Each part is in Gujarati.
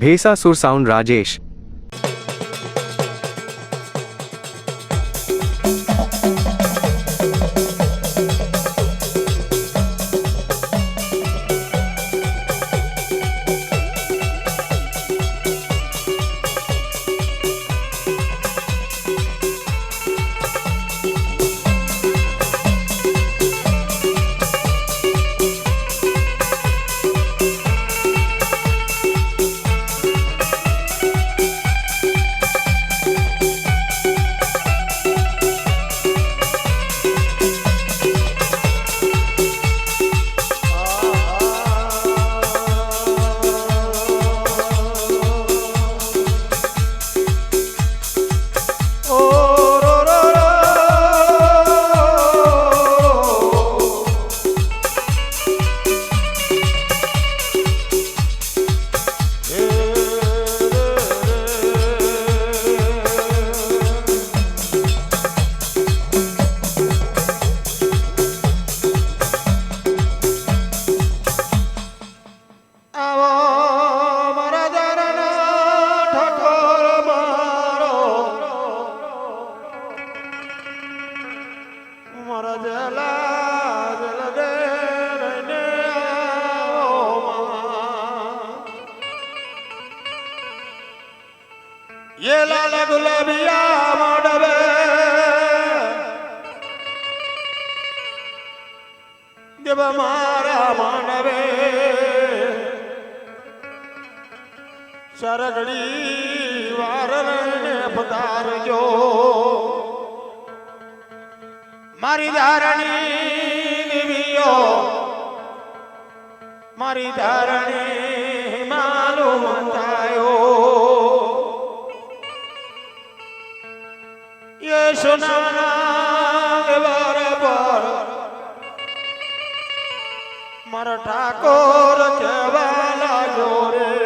ભેસાસુર સાઉન્ડ રાજેશ. પધારજો. મારી ધારણી દેવીઓ મારી ધારણી માલુમ થાયો. યશુનાના બરાબર મારા ઠાકોર કહેવા લાગ્યો રે.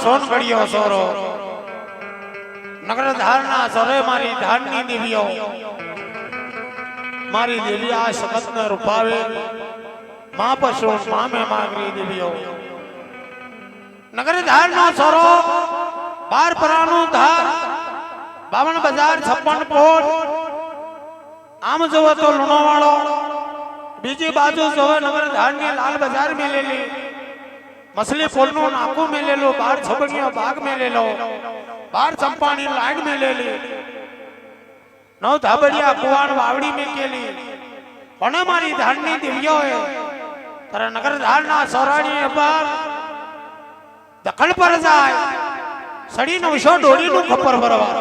સોનાનો સોન ઘડિયો સોરો. નગર ધારના સરે મારી ધારની દેવીઓ. મારી દેવી આ સખત ને રૂપાવે. મા પશુ મામે માગરી દેવીઓ. નગર ધારનો સરો, બાર પરાનું ધાર, બાવન બજાર છપ્પન પોટ આમ જોવો તો લુણો વાળો. બીજી બાજુ જોવે નગર ધારની લાલ બજાર મેલેલી. મછલી ફૂલનું નાકું મેલેલું, બાર છબડિયા બાગ મેલેલો, બાર ચંપાની લાઈન મેલેલી. નવ ધાબડિયા કુવાણ વાવડી મેકેલી. પણ મારી ધારની દિવ્યોએ, તારે નગર ધાણના સોરાણી પર દખલ પર જાય. સડી નવશો ડોડીનું ખપર ભરવા.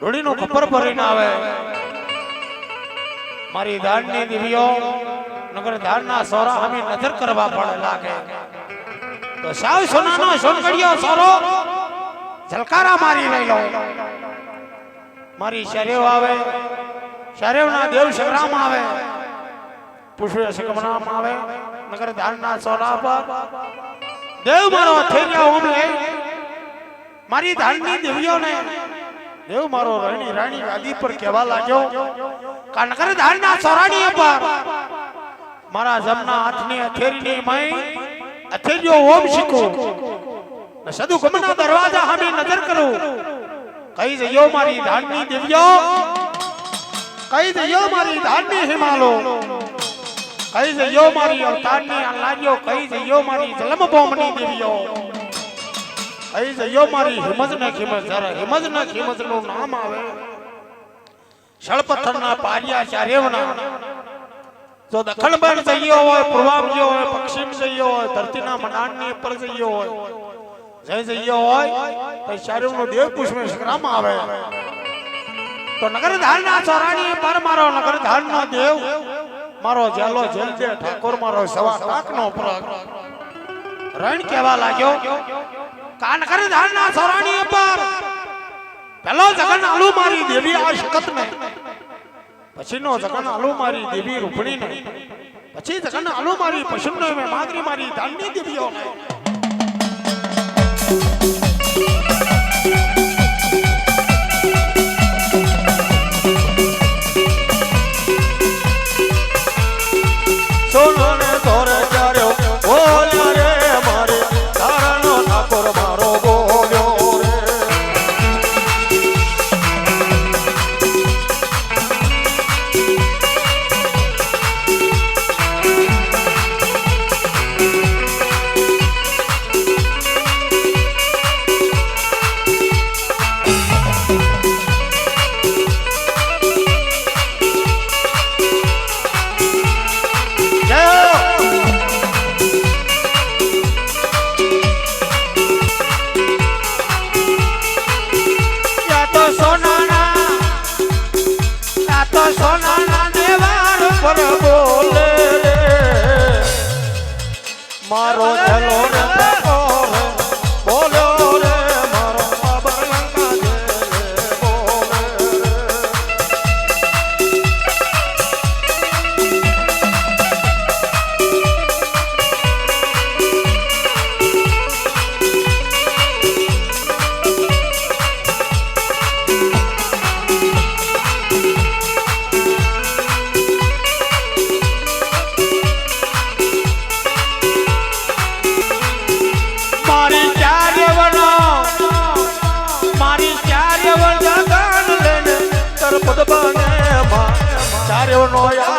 ડોળીનું ખપર ભરીને આવે. મારી ધાણની દેવીઓ નગર ધારના સોરા અમે નજર કરવા પડે લાગે. તો સાવ સોનાનો સોનગડિયો સોરો, ઝલકારા મારી લઈ લો. મારી શરેવ આવે શરેવના દેવ સંગ્રામ આવે પુષ્પ સંગ્રામ આવે, નગર ધારના સોરા પર. દેવ મારો થઈ ગયા ઓમ લે મારી ધારની દેવીઓને, દેવ મારો રાણી રાણી ગાદી પર કહેવા લાગ્યો કાનકર ધારના સોરાણી પર મારા જમના હાથની અથેરીની મય અથેરીઓ ઓમ શીખો. સદુ ગમના દરવાજા સામે નજર કરો. કઈ જયો મારી ધાનની દિવ્યો કઈ જયો મારી ધાનની હિમાલો. કઈ જયો મારી અવતારની અલ્લાહ્યો કઈ જયો મારી જલમ બોમની દિવ્યો કઈ જયો મારી હિમજ ને ખિમજ જરા હિમજ ને ખિમજનું નામ આવે. શળપથરના પારિયા ચારેવના. જો દખણ બન જઈયો હોય પૂર્વામ જયો હોય, પશ્ચિમ જઈયો હોય, ધરતીના મંડાણની ઉપર જઈયો હોય, જય જઈયો હોય, તો શરીરનો દેવ પુષ્પ સંગ્રામ આવે. તો નગર ધારના ચોરાણી પર મારો નગર ધારનો દેવ, મારો જેલો જેલ દે ઠાકોર મારો સવા કાકનો પ્રગ રણ કહેવા લાગ્યો કાનકર ધારના સોરાણી પર? પેલો જગન આલુ મારી દેવી આ શકત ને પછીનો જગન આલો મારી દેવી રૂપણી ને પછી જગન આલો મારી પશુન માદરી મારી ધાનની દેવીઓ ને নয়া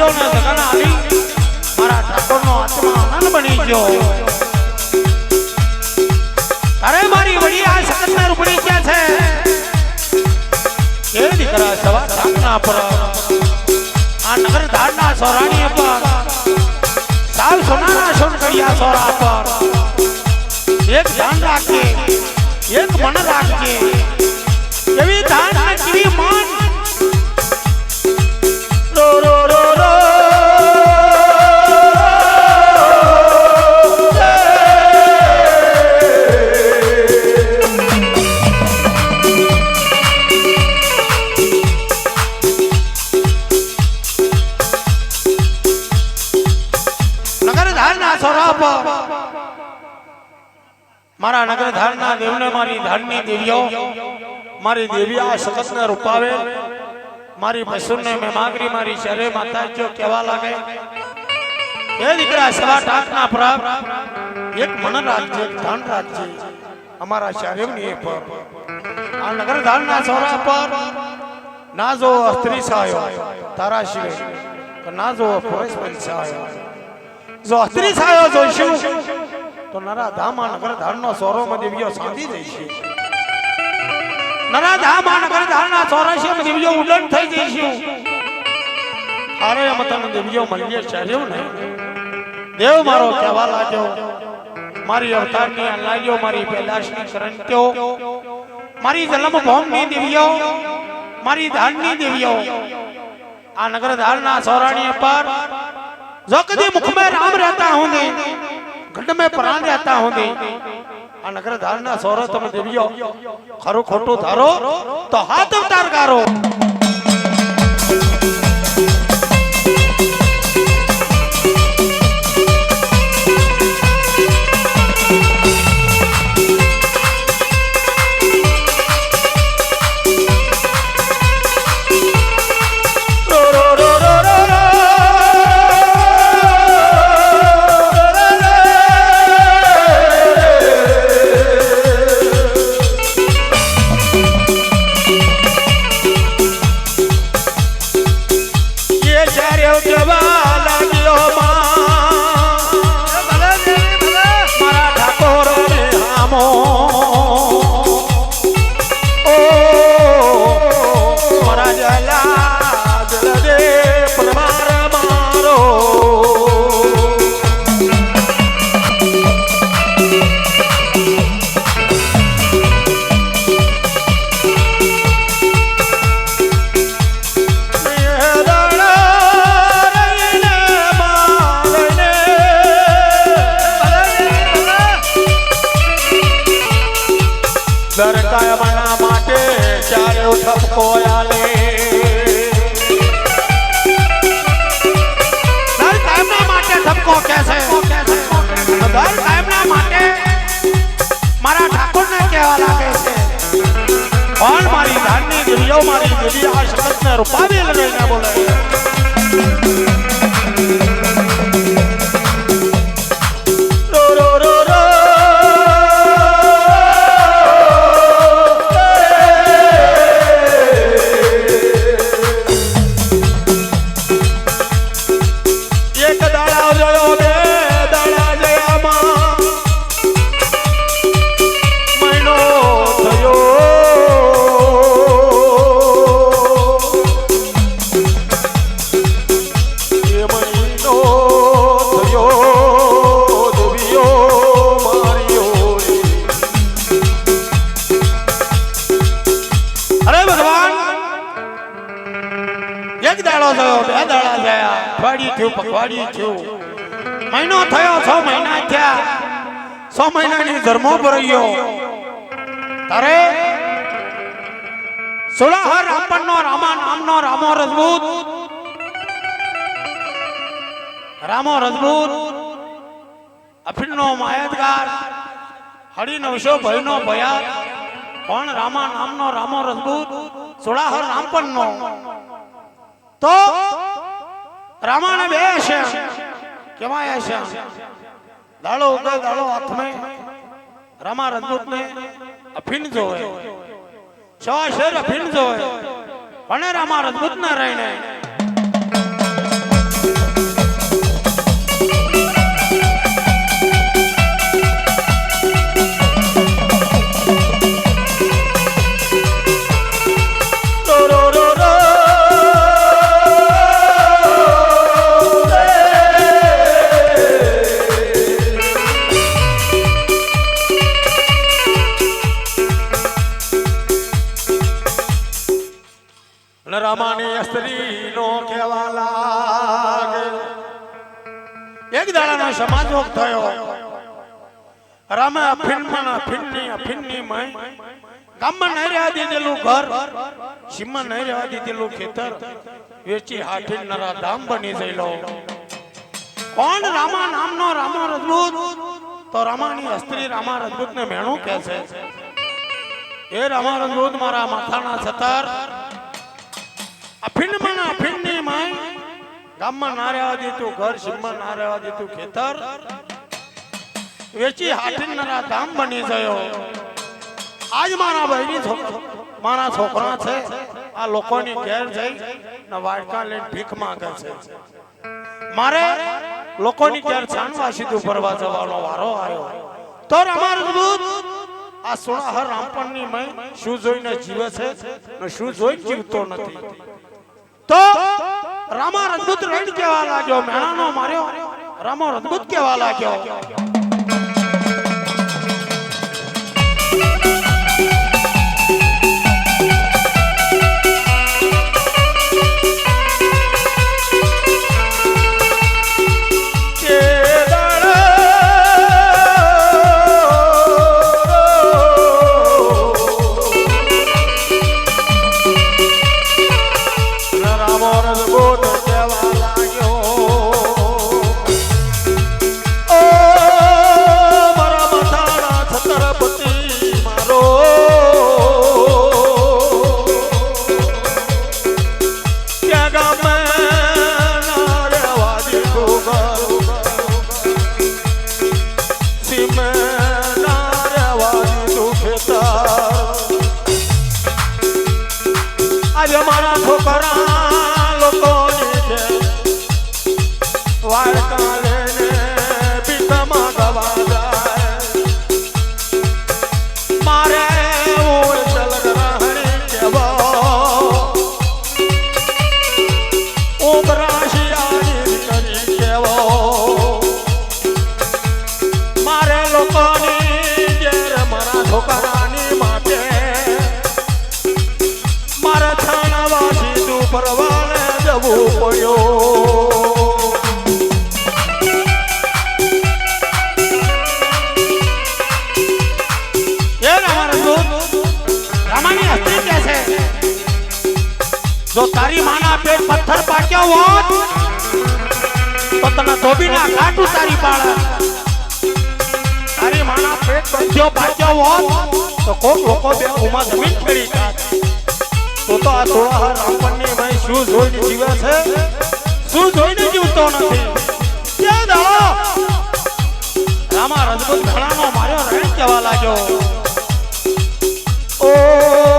મારી ને સગન આવી મારા ઠાકોરનો આત્મા આનંદ બની ગયો. અરે મારી વડી આ સકતના રૂપડી ક્યાં છે? એ દીકરા સવા ધામના પર. આ નગર ધારના સોરાણી પર. સાવ સોનાના સોન કડિયા સોરા પર. એક ધ્યાન રાખજે, એક મન રાખજે. એવી ધાન પર મારા નગર ધારના દેવને મારી ધારની દેવીઓ, મારી દેવી આ સખતને રૂપાવે. મારી પશુને મેં માગરી, મારી શરે માતા જો કેવા લાગે. એ દીકરા સવા ટાકના પ્રાપ, એક મન રાખજે ધન રાખજે. અમારા શરીરની પર. આ નગર ધારના સોરા પર. ના જો સ્ત્રી સાયો તારા શિવે ના જો પુરુષ પણ સાયો જો સ્ત્રી સાયો જોઈશું તો નરા ધામા નગર ધારનો સોરો માં દેવીઓ સાંધી જઈશે નરા ધામા નગર ધારના સોરાશી માં દેવીઓ ઉડન થઈ જઈશું અરે એમ તને દેવીઓ મળીએ ચાલ્યો ને દેવ મારો કહેવા લાગ્યો મારી અવતારની લાગ્યો મારી પેલાશની કરંત્યો મારી જન્મ ભોમની દેવ્યો મારી ધારની દેવ્યો આ નગર ધારના સોરાણી પર जो कभी मुख में राम रहता होंगे गढ़ में प्राण रहता होंगे આ નગર ધારના સોરો તમે દેવીઓ ખરું ખોટું ધારો તો હાથ અવતાર ગારો શબ્દને રૂપાવી લઈને બોલે સુલાહર રામપણનો રામા નામનો રામો રજબૂત રામો રજબૂત અફીણનો માયતગાર નવસો ભયનો ભયા પણ રામા નામનો રામો રજબૂત સુડાહર રામપનનો. તો રામાને બે કેવાય છે? દાડો ઉગે દાડો હાથમે. રામા રજબૂતને અફીણ જોવે. છ શેર અફીણ જોવે મારા દૂધ ના રહીને એક દાડાનો સમાજોગ થયો. રામે અફીણમાં ને અફીણની અફીણની મય. ગામમાં નહીં રહેવા દીધેલું ઘર, સીમમાં નહીં રહેવા દીધેલું ખેતર. વેચી હાથી નરા ધામ બની જઈલો કોણ રામા નામનો રામા રજપૂત? તો રામાની સ્ત્રી રામા રજપૂત ને મેણું કે છે, એ રામા રજપૂત મારા માથાના છતર. અફીણમાં ને અફીણની માય ગામમાં ના રહેવા દીધું ઘર સીમમાં ના રહેવા દીધું ખેતર. વેચી હાથી નરા ધામ બની ગયો. આજ મારા ભાઈની મારા છોકરા છે. આ લોકોની ઘેર જઈ ને વાડકા લઈને ભીખ માંગે છે. મારે લોકોની ઘેર છાનવા સીધું ભરવા જવાનો વારો આવ્યો. તો અમારું આ સોળાહર રામપણની મય શું જોઈને જીવે છે? ને શું જોઈને જીવતો નથી? તો રામા રજબૂત રણ કેવા લાગ્યો મેણાનો માર્યો. રામો રજબૂત કેવા લાગ્યો. રામાની હસ્તી કે છે? જો તારી માના પેટ પથ્થર પાક્યો હોત, તો તને ધોબીના ઘાટ ઉતારી પાડે તારી માના પેટ બંધ્યો પાક્યો હોત, તો કોક લોકો બે ઉમા જમીન ખેડી જાત તો તો આ થોડા રામપણની ભાઈ શું જોઈને જીવે છે? શું જોઈને જીવતો નથી? ક્યાં દાડો રામા રજપૂત ઘણાનો માર્યો રણ કહેવા લાગ્યો. ও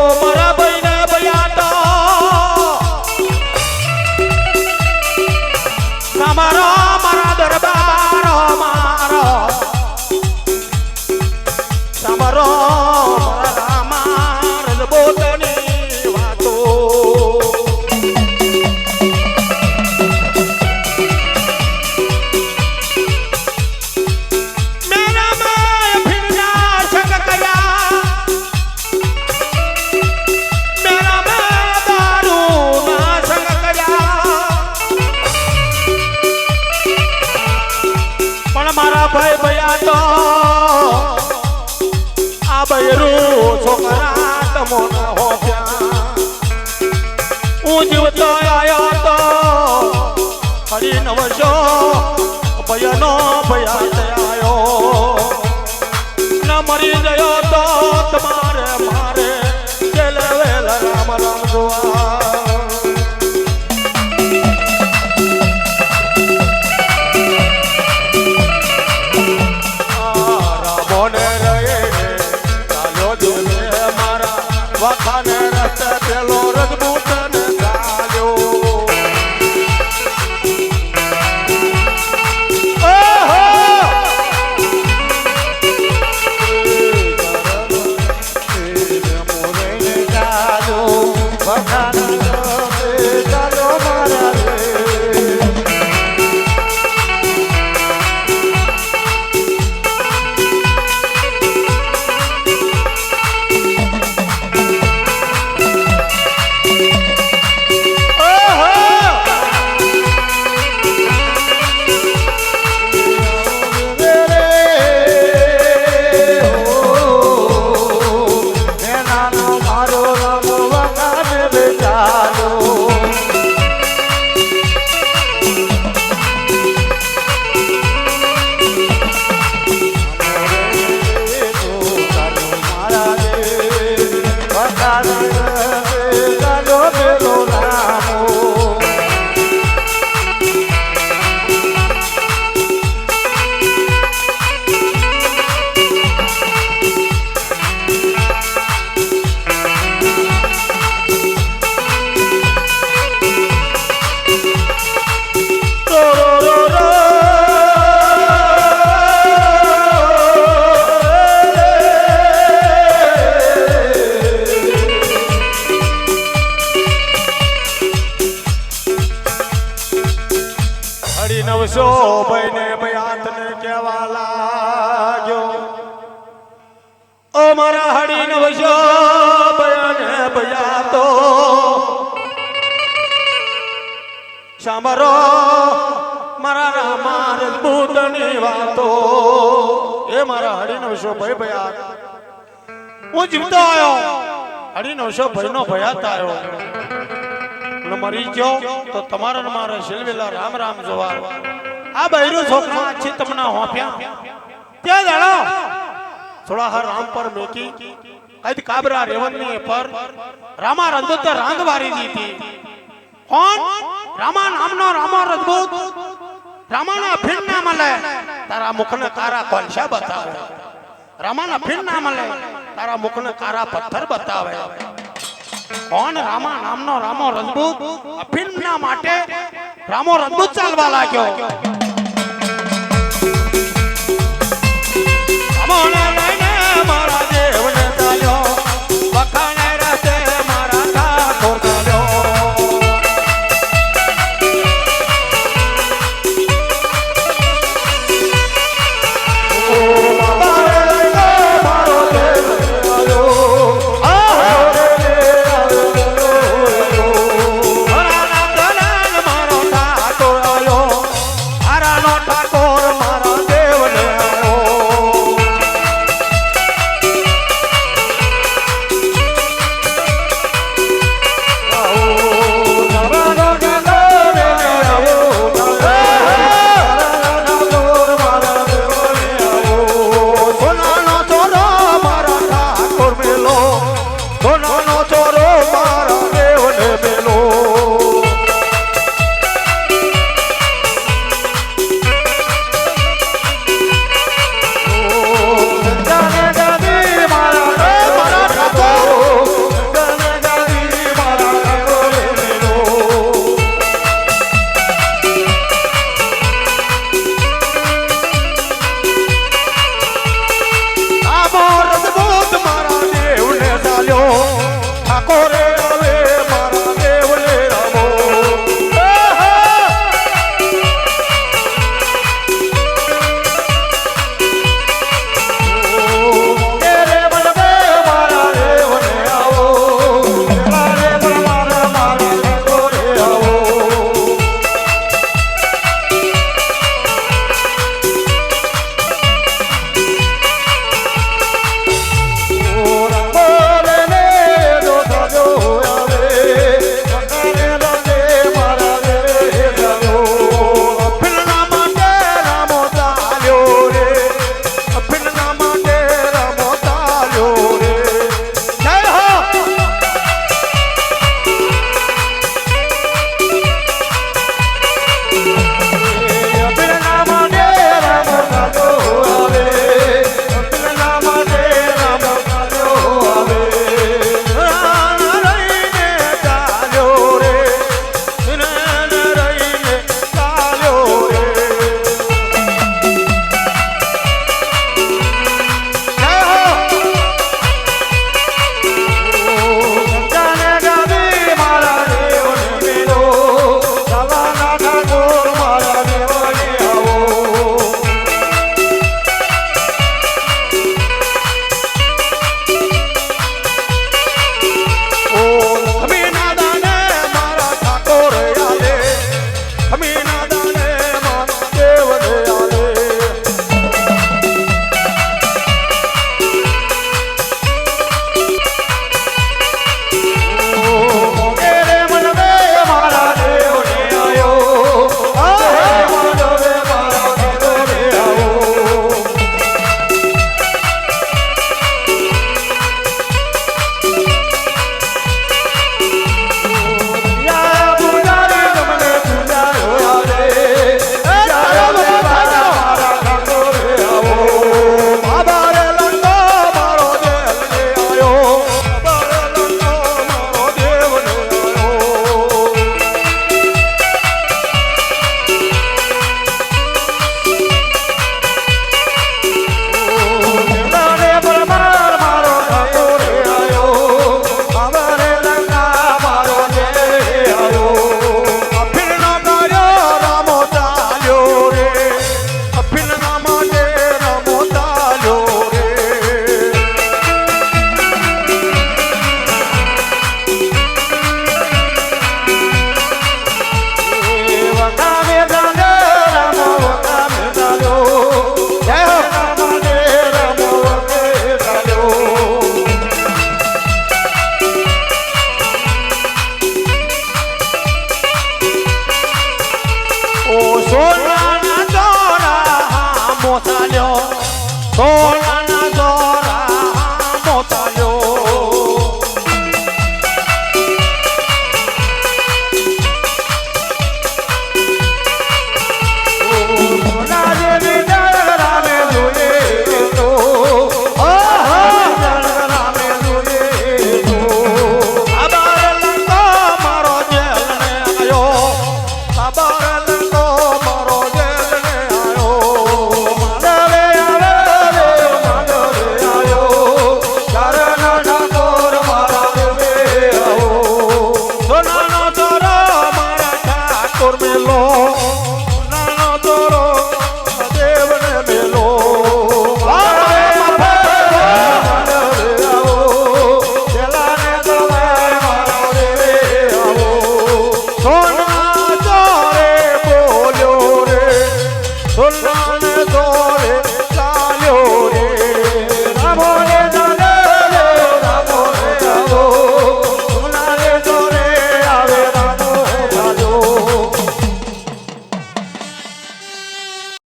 Radha એ મારા હડી નવસો ભાઈ ભયા હું જીવતો આવ્યો હડી નવસો ભાઈ નો ભયાત આવ્યો મરી ગયો તો તમારા મારે શિલવેલા રામ રામ જોવા. આ બૈરું છોકરા છે તમને હોપ્યા ત્યાં જાણો. થોડા હર રામ પર મેકી. કદ કાબરા રેવનની પર રામા રજબૂત રાંગ વારી દીધી. કોણ? રામા નામનો રામા રજબૂત રામાના ફીણ ના મળે તારા મુખને કારા કોલસા બતાવે. રામાના ફીણ ના મળે તારા મુખને કારા પથ્થર બતાવે. કોણ રામા નામનો રામો રજબૂત અફીણના માટે રામો રજબૂત ચાલવા લાગ્યો.